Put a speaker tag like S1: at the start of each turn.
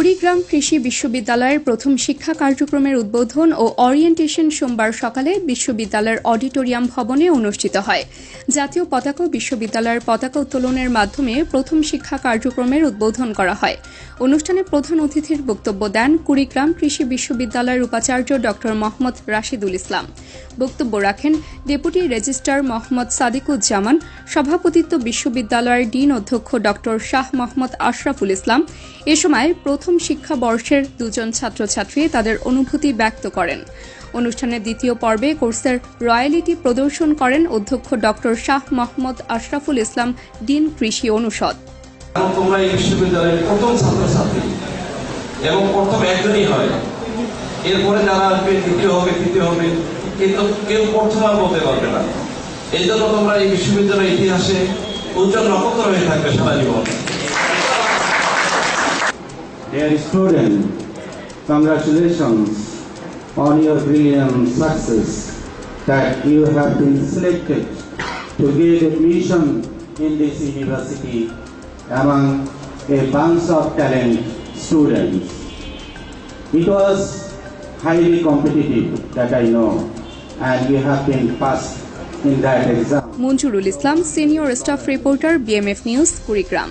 S1: কুড়িগ্রাম কৃষি বিশ্ববিদ্যালয়ের প্রথম শিক্ষা কার্যক্রমের উদ্বোধন ও অরিয়েন্টেশন সোমবার সকালে বিশ্ববিদ্যালয়ের অডিটোরিয়াম ভবনে অনুষ্ঠিত হয়। জাতীয় পতাকা বিশ্ববিদ্যালয়ের পতাকা উত্তোলনের মাধ্যমে প্রথম শিক্ষা কার্যক্রমের উদ্বোধন করা হয়। অনুষ্ঠানে প্রধান অতিথির বক্তব্য দেন কুড়িগ্রাম কৃষি বিশ্ববিদ্যালয়ের উপাচার্য ড মোহাম্মদ রাশিদুল ইসলাম। বক্তব্য রাখেন ডেপুটি রেজিস্ট্রার মোহাম্মদ সাদিকুজ্জামান, সভাপতিত্ব বিশ্ববিদ্যালয়ের ডিন অধ্যক্ষ ড শাহ মোহাম্মদ আশরাফুল ইসলাম। এ সময় প্রথম শিক্ষাবর্ষের দুজন ছাত্রছাত্রী তাদের অনুভূতি ব্যক্ত করেন। অনুষ্ঠানের দ্বিতীয় পর্বে কোর্সের রয়্যালিটি প্রদর্শন করেন অধ্যক্ষ ড শাহ মোহাম্মদ আশরাফুল ইসলাম, ডিন কৃষি অনুষদ।
S2: তোমরা এই বিশ্ববিদ্যালয়ের প্রথম ছাত্রছাত্রী এবং প্রথম একজনই হয়। এরপরে যারা আসবে, দ্বিতীয় হবে, তৃতীয় হবে, কিন্তু কেউ প্রথম আর বলতে পারবে না। এই জন্য তোমরা এই বিশ্ববিদ্যালয়ের ইতিহাসে উজ্জ্বল নক্ষত্র হয়ে থাকবে সারা জীবন।
S3: Dear student, congratulations on your brilliant success that you have been selected to get admission in this university among a bunch of talent students. It was highly competitive that I know and you have been passed in that exam.
S1: Manjurul Islam senior staff reporter BMF news Kurigram